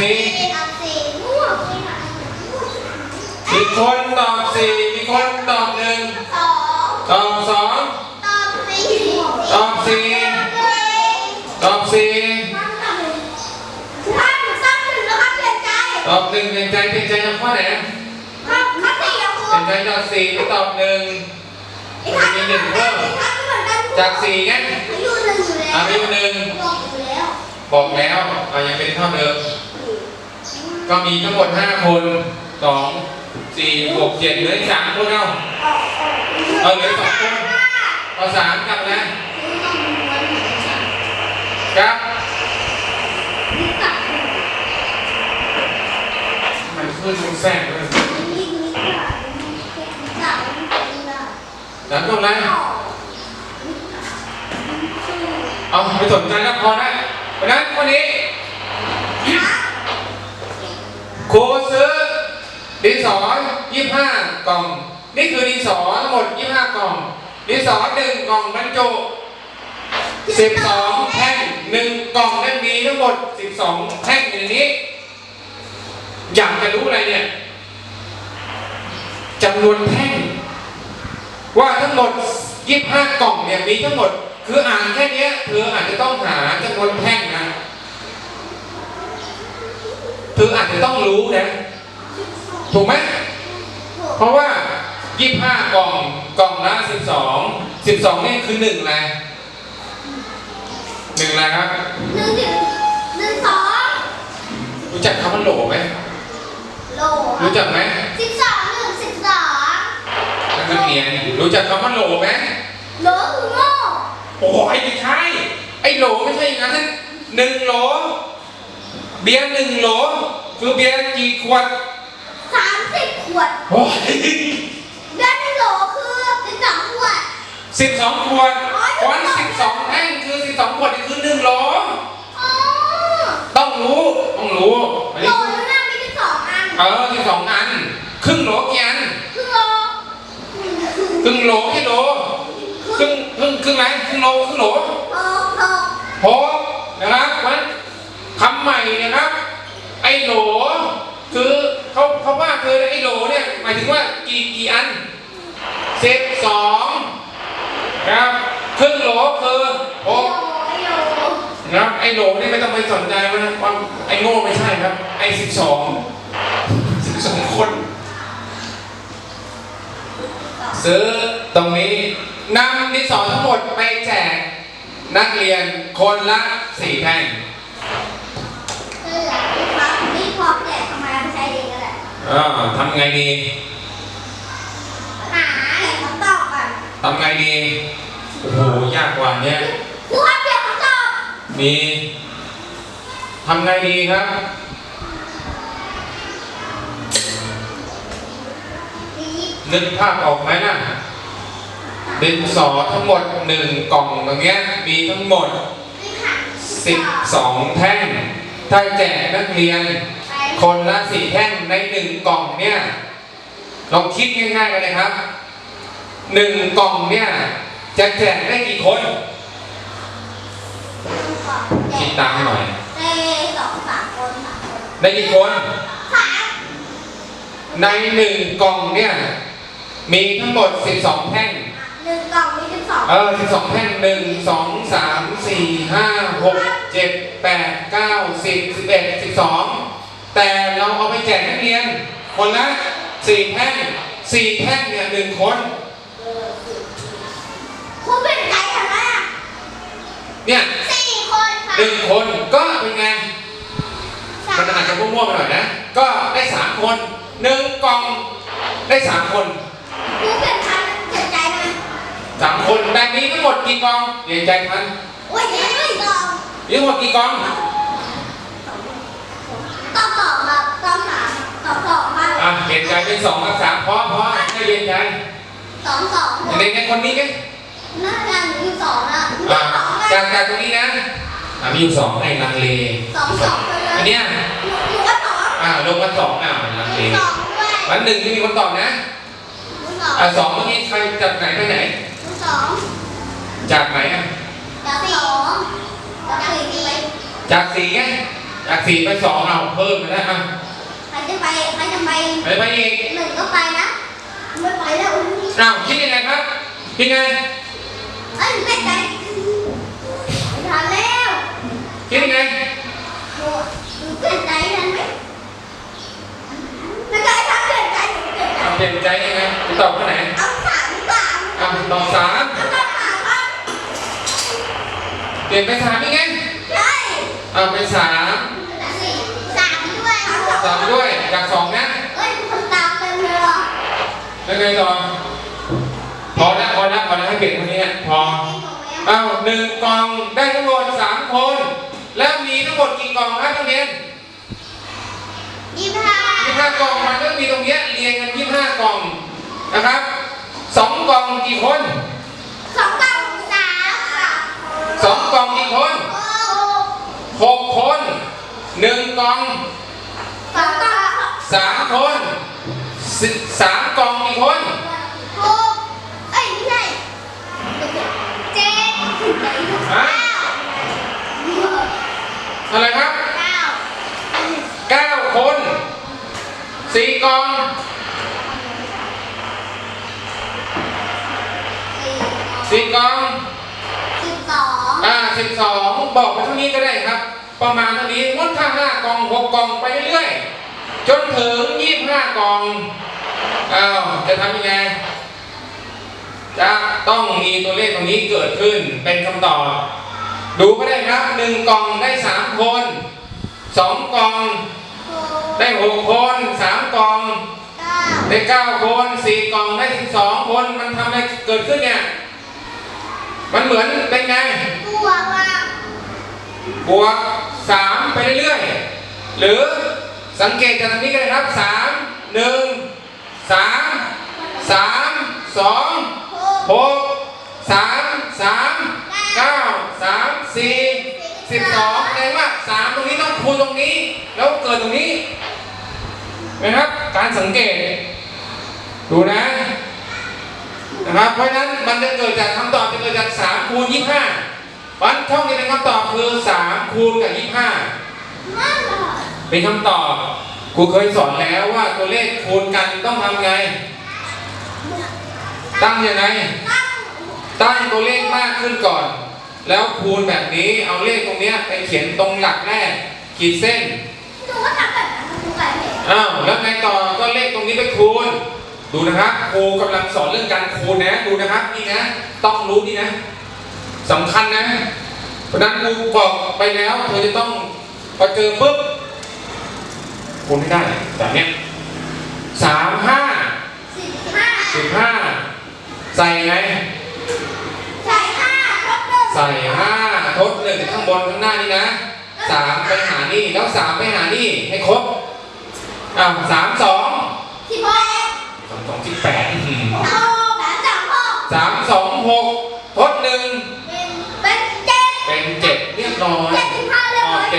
สี่ตอบสี่มั่วมีคนตอบสี่มีคนตอบหนึ่งสองตอบสองตอบสี่ตอบสี่ตอบสี่ท่านตั้งหนึ่งนะครับเปลี่ยนใจตอบหนึ่งเปลี่ยนใจเปลี่ยนใจจากข้อไหนครับข้อสี่อะครูเปลี่ยนใจจากสี่ไปตอบหนึ่งอีหนึ่งเหมือนกันอีกครั้งเหมือนกันจากสี่งอายุหนึ่งอยู่แล้วอายุหนึ่งบอกแล้วบอกแล้วอะยังเป็นเท่าเดิม ก็มีทั้งหมดห้าคนสองสี่หกเจ็ดเหลืออีกสามคนเอาเอาเหลือสองคนเอาสามกลับนะครับมันขึ้นมันแทรกเลยแล้วก็ไรเอาไม่สนใจแล้วพอนะเพราะนั้นวันนี้ครูซื้อ ดินสอยี่ห้ากล่อง นี่คือดินสอทั้งหมดยี่ห้ากล่อง ดินสอหนึ่งกล่องบรรจุสิบสองแท่งหนึ่งกล่องนั้นมีทั้งหมดสิบสองแท่งอยู่ในนี้ อยากจะรู้อะไรเนี่ยจำนวนแท่ง ว่าทั้งหมดยี่ห้ากล่องเนี่ยมีทั้งหมด คืออ่านแค่นี้เธออาจจะต้องหาจำนวนแท่งนะเธออาจจะต้องรู้นะ ถูกไหมเพราะว่ายี่ห้ากล่องกล่องละสิบสองสิบสองนี่คือหนึ่งอะไรหนึ่งอะไรครับหนึ่งสิบหนึ่งสองรู้จักคำว่าโหลไหมโลรู้จักไหมสิบสองหนึ่งสิบสองนักเรียนรู้จักคำว่าโหลไหมโลคือโง่โอ้ยไม่ใช่ไอ้โหลไม่ใช่อย่างนั้นหนึ่งโหลเบียร์หนึ่งโหลคือเบียร์กี่ขวดสามสิบ ขวดโอ้ยเดือนหนึ่งโหลคือสิบสองขวด สิบสองขวดเพราะสิบสองแท่งคือสิบสองขวดนี่คือหนึ่งโหลอ๋อต้องรู้ต้องรู้อันโหลนี้นึงน่ะมีสิบสองอันเออสิบสองอัน ครึ่งโหลกี่อันคือโลครึ่งโหลกี่โหลครึ่งครึ่งครึ่งไหนครึ่งโหลครึ่งโหลโอ้โหหกนะครับวันคำใหม่นะครับ ไอ้โหลคือ เขาเขาว่าคือไอ้โหลเนี่ยหมายถึงว่ากี่กี่อันสิบสองนะครับครึ่งโหลคือหกโหลนะครับไอ้โหลนี่ไม่ต้องไปสนใจว่าว่าไอ้โง่ไม่ใช่ครับ ไอ้สิบสองสิบสองคนซื้อตรงนี้นำดินสอทั้งหมดไปแจกนักเรียนคนละสี่แท่ง เออครับนี่พอแจกทำไมเอาไปใช้เอง ก็ได้อ่าทำไงดีหาคำตอบก่อนทำไงดี โอ้โห ยากกว่าเนี้ยครูครับเดี๋ยวคำตอบมีทำไงดีครับ ดีนึกภาพออกไหมนะดินสอทั้งหมดหนึ่งกล่องตรงเนี้ยมีทั้งหมด นี่ค่ะสิบสองแท่ง ถ้าแจกนักเรียนไป คนละสี่แท่งในหนึ่งกล่องเนี่ยลองคิดง่ายๆกันเลยครับหนึ่งกล่องเนี่ยจะแจกได้กี่คนคิดตามให้หน่อย ได้สองสามคนสามคนได้กี่คนสามในหนึ่งกล่องเนี่ยมีทั้งหมด12แท่งหนึ่งกล่องมีสิบสองเออ12แท่งหนึ่งสองสามสี่ห้าหกเจ็ดแปดเก้าสิบสิบเอ็ดสิบสอง แต่เราเอาไปแจกนักเรียน คนละสี่แท่งสี่แท่งเนี่ยหนึ่งคนครูเป็นใครกันนะเนี่ยสี่คนค่ะหนึ่งคนก็เป็นไงสามันอาจจะมั่วๆไปหน่อยนะ ก็ได้สามคนหนึ่งกล่องได้สามคนครูเป็นใครเจ็บใจไหมสามคนแบบนี้ทั้งหมดกี่กล่องเรียนใจทันโอ้ยนี่ไม่ตอบมีทั้งหมดกี่กล่อง ตอบสองครับตอบสามตอบสองครับ อะเรียนเป็นสองกับสามเพราะเพราะให้เรียนใจสองสองเด็กในคนนี้ไงน่าจะหนูอยู่สองอะหนูอะสองไงจากจากตรงนี้นะอะมีอยู่สองไอ้ลังเลสองสองไปเลอันเนี้ยหนูหนูก็สองอะลงมาสองอะลังเลสองด้วยวันหนึ่งที่มีคนตอบนะนูสองอะสองเมื่อกี้ใครจากไหนไปไหน หนูสองจากไหนอะจากสองจากสี่จากสี่ไงจากสี่ไปสองเอาเพิ่มไปแล้วอะ ไปใครจะไปไปไปอีกหนึ่งก็ไปนะ ไม่ไปแล้วอ้าวคิดยังไงครับคิดไงเอ้ยไม่ใจทันแล้วคิดยังไงโอ้หนูเปลี่ยนใจทันไหมไม่ได้ทันเปลี่ยนใจหนูเปลี่ยนใจเอาเปลี่ยนใจยังไงจะตอบข้อไหนเอาสามดีกว่าอะตอบสามเอาสามก่อนเปลี่ยนไปสามยังไงใช่เอาเป็นสามามด้วยจากสองนะเอ้ยคนตามเต็มเลยเหรอแล้วไงต่อพอแล้วพอแล้วพอแล้วให้เปลี่ยนคนนี้อะพอเอาหนึ่งกล่องได้ทั้งหมดสามคน แล้วมีทั้งหมดกี่กล่องครับนักเรียนยี่สิบห้ายี่ห้ากล่องมันก็มีตรงเนี้ยเรียงกันยี่ห้ากล่องนะครับสองกล่องกี่คนสองเก้าสามค่ะสองกล่องกี่คนโอ้หกคนหนึ่งกล่องสองเก้า สามคนสิสามกล่องกี่คนหกเอ้ยไม่ใช่เจ็ดฮะอะไรครับเก้าเก้าคนสี่กล่องสี่สี่กล่องสิบสองอ่าสิบสองบอกไปเท่านี้ก็ได้ครับ ประมาณเท่านี้มุดถ้าห้ากล่องหกกล่องไปเรื่อยๆ จนถึงยี่ห้ากล่องอ้าวจะทำยังไง จะต้องมีตัวเลขตรงนี้เกิดขึ้นเป็นคำตอบ ดูก็ได้ครับหนึ่งกล่องได้สามคนสองกล่องหกได้หกคนสามกล่องเก้าได้เก้าคนสี่กล่องได้สิบสองคนมันทำอะไรเกิดขึ้นเนี่ย มันเหมือนเป็นไงตัวว่าบวกสามไปเรื่อยๆหรือ สังเกตจากตรงนี้ก็ได้ครับสามหนึ่งสามสามสองหกสามสามเก้าสามสี่สิบสองแสดงว่าสามตรงนี้ต้องคูณตรงนี้ แล้วเกิดตรงนี้นะครับ การสังเกต ดูนะนะครับ เพราะฉะนั้นมันจะเกิดจากคำตอบจะเกิดจากสามคูณยี่ห้าวันช่องนี้เป็นคำตอบคือสามคูณกับยี่ห้านั่นเหรอ เป็นคำตอบครูเคยสอนแล้วว่าตัวเลขคูณกันต้องทำไง ตั้งยังไง ตั้งตั้งตัวเลขมากขึ้นก่อน แล้วคูณแบบนี้เอาเลขตรงเนี้ยไปเขียนตรงหลักแรกขีดเส้นหนูว่าทำแบบนั้นหนูแบบนี้อ้าวแล้วไงต่อก็เลขตรงนี้ไปคูณ ดูนะครับครูกำลังสอนเรื่องการคูณนะดูนะครับนี่นะ ต้องรู้นี่นะสำคัญนะเพราะฉะนั้นครูบอกไปแล้วเธอจะต้องพอเจอปุ๊บ คูณให้ได้แบบเนี้ยสามห้าสิบห้าสิบห้าใส่ไง ใส่ห้าทบหนึ่งใส่ห้าทดหนึ่งข้างบนข้างหน้านี่นะสามไปหานี่แล้วสามไปหานี่ให้ครบอ้าวสามสองสิบหกสามสองสิบ